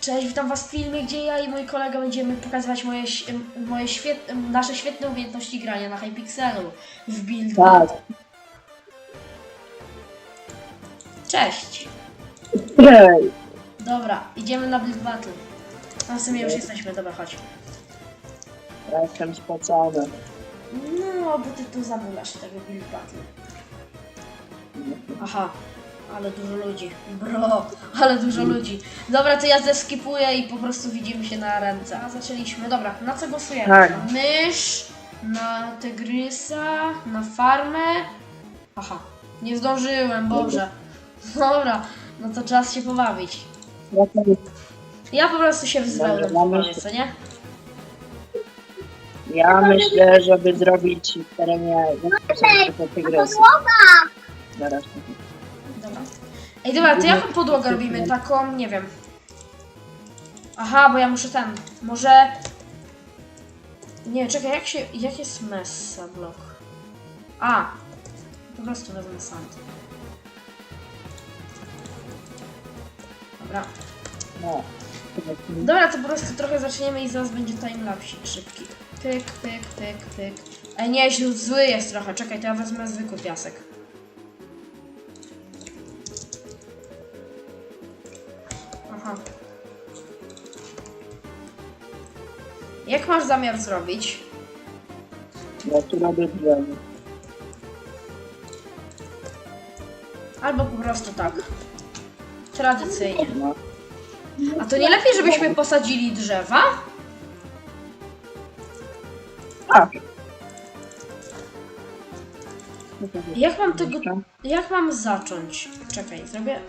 Cześć, witam was w filmie, gdzie ja i mój kolega będziemy pokazywać moje, moje świet, nasze świetne umiejętności grania na Hypixelu w Build Tak. Cześć! Dobra, idziemy na Build Battle. A w sumie już jesteśmy, dobra, chodź. Ja jestem spocony. No, bo ty tu zamulasz tego Build Battle. Aha, ale dużo ludzi. Bro, ale dużo ludzi. Dobra, to ja zeskipuję i po prostu widzimy się na ręce. A zaczęliśmy. Dobra, na co głosujemy? Tak. Na mysz, na tygrysa, na farmę. Aha, nie zdążyłem, Boże. Dobra, no to czas się pobawić. Ja po prostu się w wełnę Dobra, mamy się. co nie? Ja myślę, żeby zrobić w terenie te tygrysy. Zaraz. Ej, dobra, to jaką podłogę robimy? Taką, nie wiem. Aha, bo ja muszę ten. Może. Nie, czekaj, jak się. Jak jest messa blok? A! Po prostu wezmę sand. Dobra. No. Dobra, to po prostu trochę zaczniemy i zaraz będzie timelapsik szybki. Pyk, pyk, pyk, pyk. Ej, nie, zły jest trochę. Czekaj, to ja wezmę zwykły piasek. Aha. Jak masz zamiar zrobić? Ja tu robię drzewo. Albo po prostu tak. Tradycyjnie. A to nie lepiej, żebyśmy posadzili drzewa? Tak. Jak mam tego. Jak mam zacząć? Czekaj, zrobię.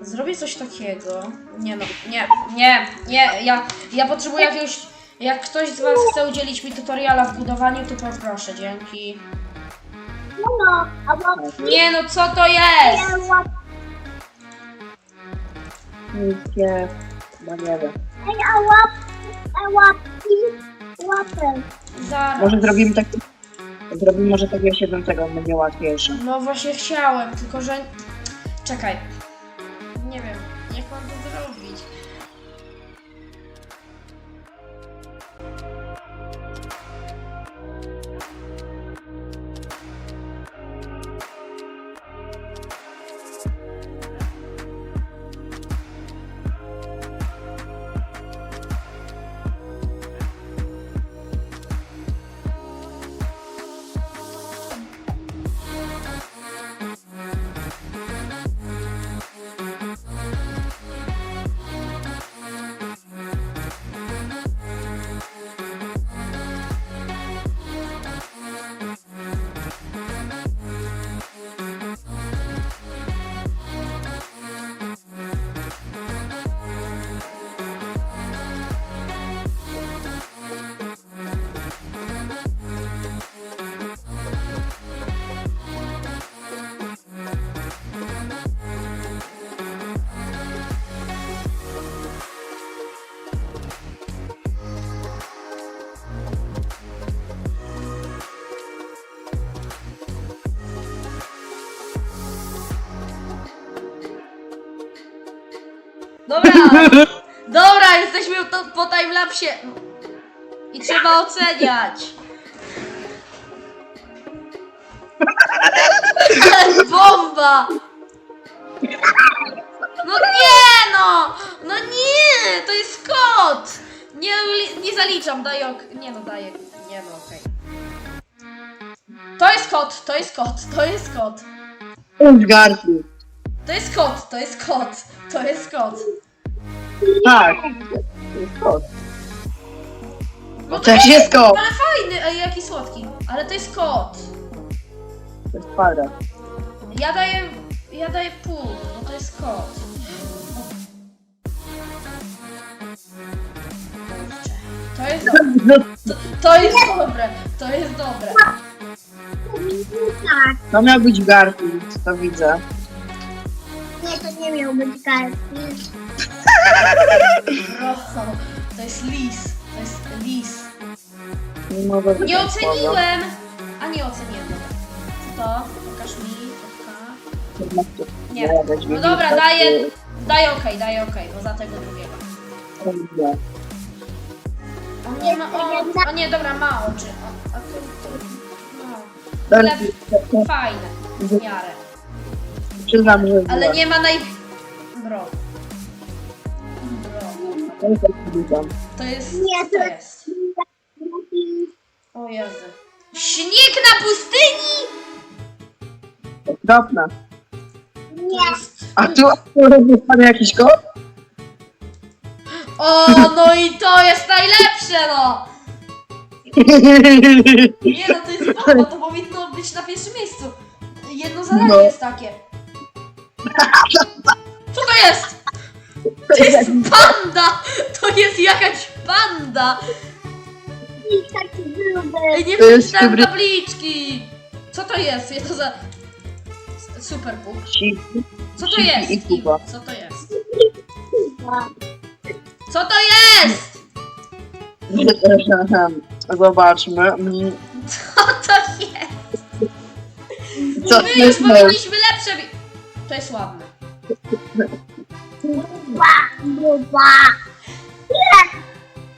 Zrobię coś takiego. Nie no, nie, nie, nie, ja, ja potrzebuję jakiegoś. Jak ktoś z Was chce udzielić mi tutoriala w budowaniu, to poproszę, dzięki. No, albo Nie no, co to jest? Niskie. No nie wiem. Ej, a łap, a łapki, łapę. Zaraz. Może zrobimy tak. Zrobimy może takiego siedzącego, będzie łatwiejsze. No właśnie chciałem, tylko że. Czekaj. Nie wiem, mam to Dobra! Jesteśmy to, po timelapsie. I trzeba oceniać. Bomba! No nie no! No nie! To jest kot! Nie, nie zaliczam, daję ok... Nie no, daję... Nie no, okej. To jest kot, to jest kot, to jest kot. Garfield. To jest kot, to jest kot, to jest kot. Tak. To jest kot. No To też jest kot. Ale fajny, ej, jaki słodki. Ale to jest kot. To jest para. Ja daję, ja daję pół, bo to jest kot. Kurczę. To jest dobre. To, to jest dobre, to jest dobre. To miał być Garfield, to widzę. Nie, to nie miał być. Bro, to jest lis, to jest lis. Nie mogę Nie wybrać słowa. oceniłem! A nie oceniłem. Co to? Pokaż mi, Kropka. Nie. No dobra, tak, daję, Daję okej, daję okej, bo za tego drugiego. On nie ma, o, o nie, dobra, ma oczy. O, a to, to, no, fajne, w miarę. Przyznam, że Ale nie ma naj... Bro. Bro. nie. To jest, Nie, to jest? O Jezu. Śnieg na pustyni! Okropne. To jest... A tu jest pan jakiś kot? O, no i to jest najlepsze, no! Nie no, to jest bomba, to powinno być na pierwszym miejscu. Jedno zadanie No. jest takie. Co to jest? To jest panda! To jest jakaś panda! taki gruby. Ej, nie To jest przeczytałem tabliczki! Co to jest? Ja to za... Super. Siki. Co to Siki jest? i Kuba. Co to jest? Co to jest? Zobaczmy. Mm, Co to jest? Co to My już jest? powinniśmy lepsze... wi- To jest ładne. Gruba.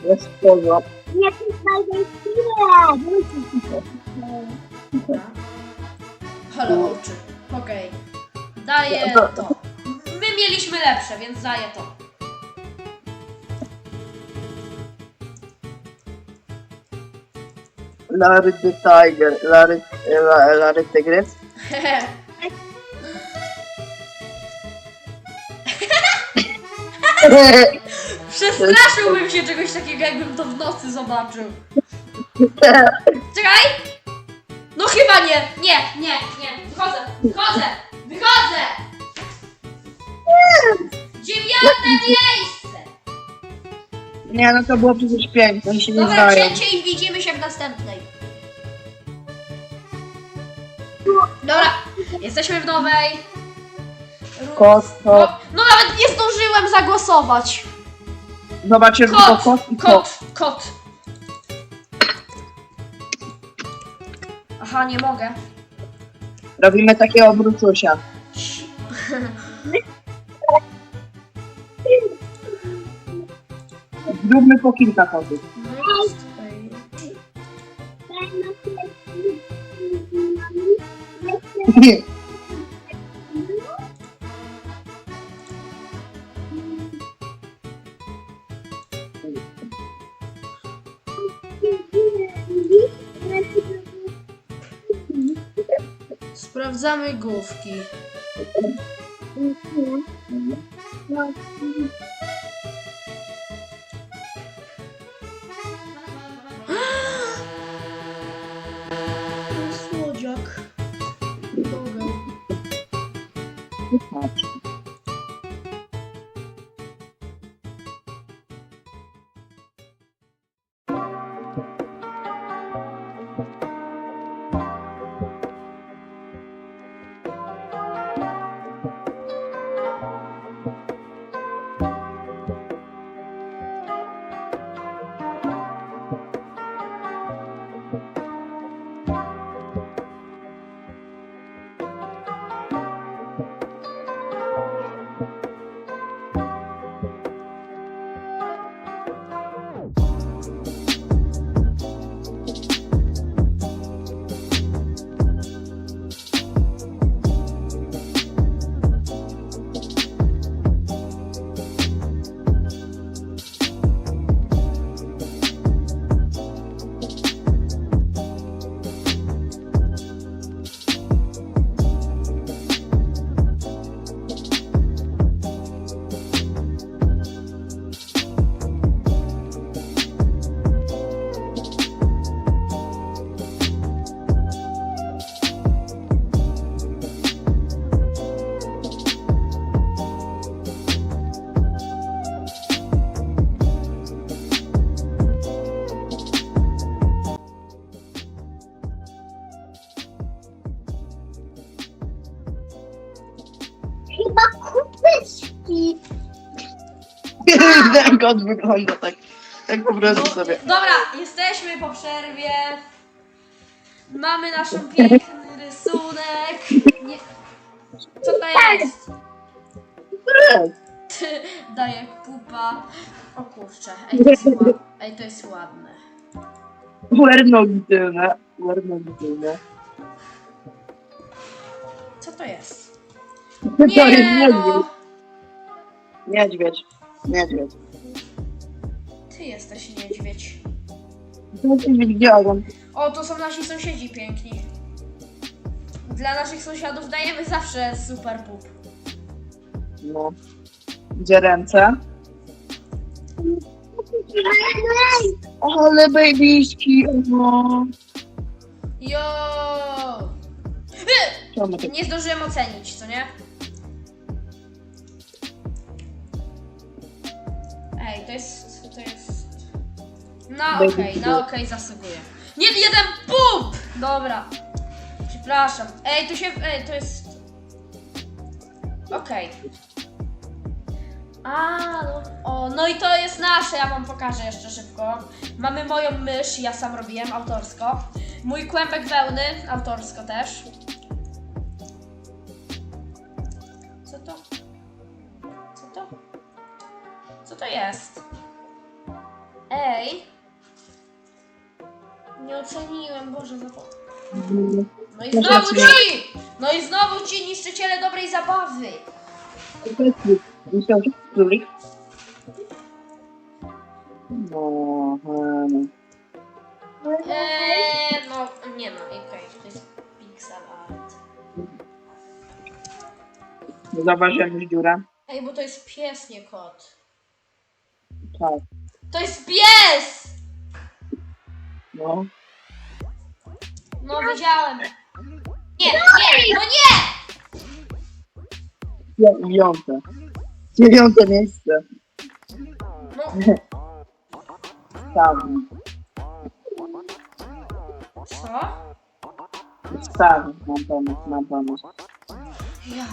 Jest poza. Nie tutaj chwilę. Dobra. Halo oczy. Okej. Daję To- to. My mieliśmy lepsze, więc daję to. Larry the Tiger. Larry, La- Larry Tygrys. Przestraszyłbym się czegoś takiego, jakbym to w nocy zobaczył. Czekaj! No chyba nie! Nie, nie, nie! Wychodzę! Wychodzę! Wychodzę! Dziewiąte miejsce! Nie, no to było przecież piękne, oni się nie Dobra, i widzimy się w następnej. Dobra, jesteśmy w nowej. Kot, No, no nawet nie zdążyłem zagłosować. Zobaczymy tylko Kot, kot i kot. kot, kot. Aha, nie mogę. Robimy takiego obrócusia. Zróbmy po kilka kotów. Sprawdzamy główki. Ten kot wygląda tak. Tak po prostu sobie. Dobra, jesteśmy po przerwie. Mamy naszą piękny rysunek. Nie... Co to jest? daje pupa. O kurczę, ej to jest, ła- ej, to jest ładne. Łernogitylne. Łernogitylne. Co to jest? To jest Nie no! niedźwiedź. Niedźwiedź. Niedźwiedź. Ty jesteś niedźwiedź. To jest widziałem. O, to są nasi sąsiedzi piękni. Dla naszych sąsiadów dajemy zawsze super pup. No. Gdzie ręce? Ale babyśki. No. Jo! Czemu tak? Nie zdążyłem ocenić, co nie? To jest. To jest. Na Baby okej, na okej zasługuje. Nie, jeden pup! Dobra. Przepraszam. Ej, to się. Ej, to jest. Okej. A, no. O, no i to jest nasze, ja wam pokażę jeszcze szybko. Mamy moją mysz, ja sam robiłem, autorsko. Mój kłębek wełny, autorsko też. Jest? Ej! Nie oceniłem, Boże, zapomniałem. No i znowu ci! No i znowu ci niszczyciele dobrej zabawy! Myślał, że królik. No, hmm. Eee, no, nie no, okej, to jest pixel art. Zauważyłem już dziurę. Ej, bo to jest pies, nie kot. Tak. To jest pies! No. No, widziałem. Nie, nie, no nie! Dziewiąte. Dziewiąte miejsce. No, Tam. co? Tam. Mam pomysł, mam pomysł. Ja.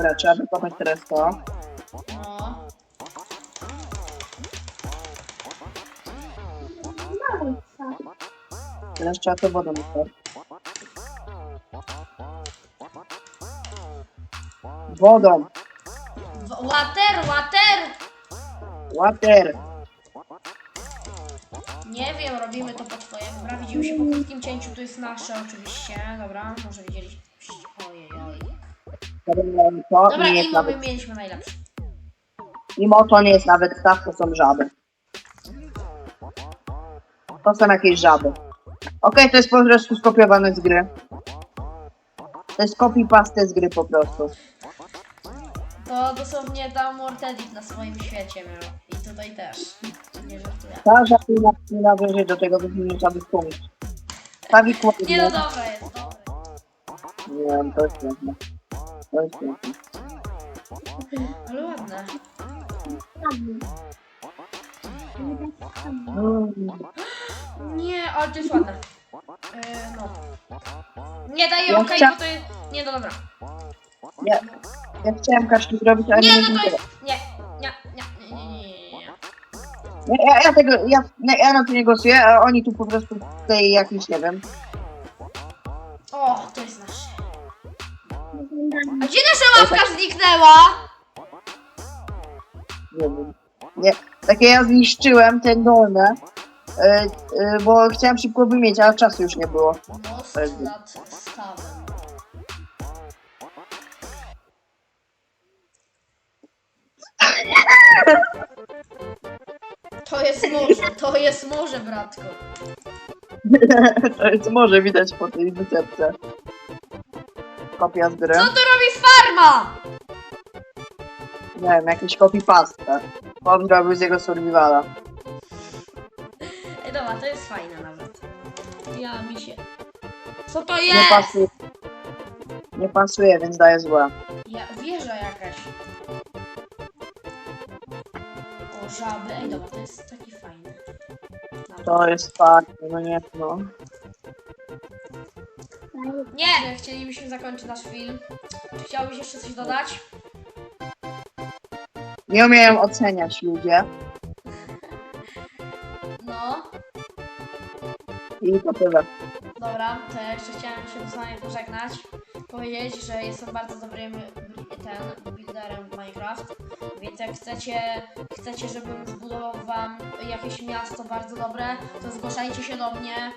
Dobra, trzeba wykopać teraz to. No. Teraz trzeba to wodą wykopać. Wodą. W- Water, water! Water. Nie wiem, robimy to po twojemu. Dobra, widzimy się po krótkim cięciu, to jest nasze oczywiście. Dobra, może widzieliście. To Dobra, nie jest i nawet, mieliśmy najlepsze. mimo to nie jest nawet staw, to są żaby. To są jakieś żaby. Okej, to jest po prostu skopiowane z gry. To jest copy paste z gry po prostu. To dosłownie tam Mortedit na swoim świecie miał. I tutaj też. Nie żartuję. Ta żabina nie należy do tego wymienienia punkt. Stawi kłody. Nie no dobra jest, dobra. Nie wiem, to jest piękne. Piękne. Ale ładne. Nie, ale to jest ładne. Yy, no. Nie daję Ja okej, chcia- bo to jest... Nie, no dobra. Ja, ja chciałem kaszki zrobić, ale nie Nie, no to jest... Nie, nie, nie, nie, nie, nie, nie. Ja, ja, ja tego, ja, nie, ja na to nie głosuję, a oni tu po prostu tutaj jakiś, nie wiem. O, to. A gdzie nasza łapka zniknęła? Nie wiem. Nie, takie ja zniszczyłem te dolne, y, bo chciałem szybko wymieć, ale czasu już nie było. Most nad stawem. To jest morze, to jest morze, bratko. to jest może widać po tej wycepce. Kopia z gry. Co tu robi farma? Nie wiem, jakiś copy paste. Bob zrobił z jego survivala. Ej, dobra, to jest fajne nawet. Ja mi się. Co to Nie jest? pasuje. Nie pasuje, więc daje złe. Ja, wieża jakaś. O, żaby. Ej, dobra, to jest taki fajny. Dobra. To jest fakt, no nie, no. Nie, chcielibyśmy zakończyć nasz film. Czy chciałbyś jeszcze coś dodać? Nie umieją oceniać ludzie No, i to tyle. dobra, to ja jeszcze chciałem się z wami pożegnać. Powiedzieć, że jestem bardzo dobrym ten builderem w Minecraft, więc jak chcecie, chcecie, żebym zbudował wam jakieś miasto bardzo dobre, to zgłaszajcie się do mnie.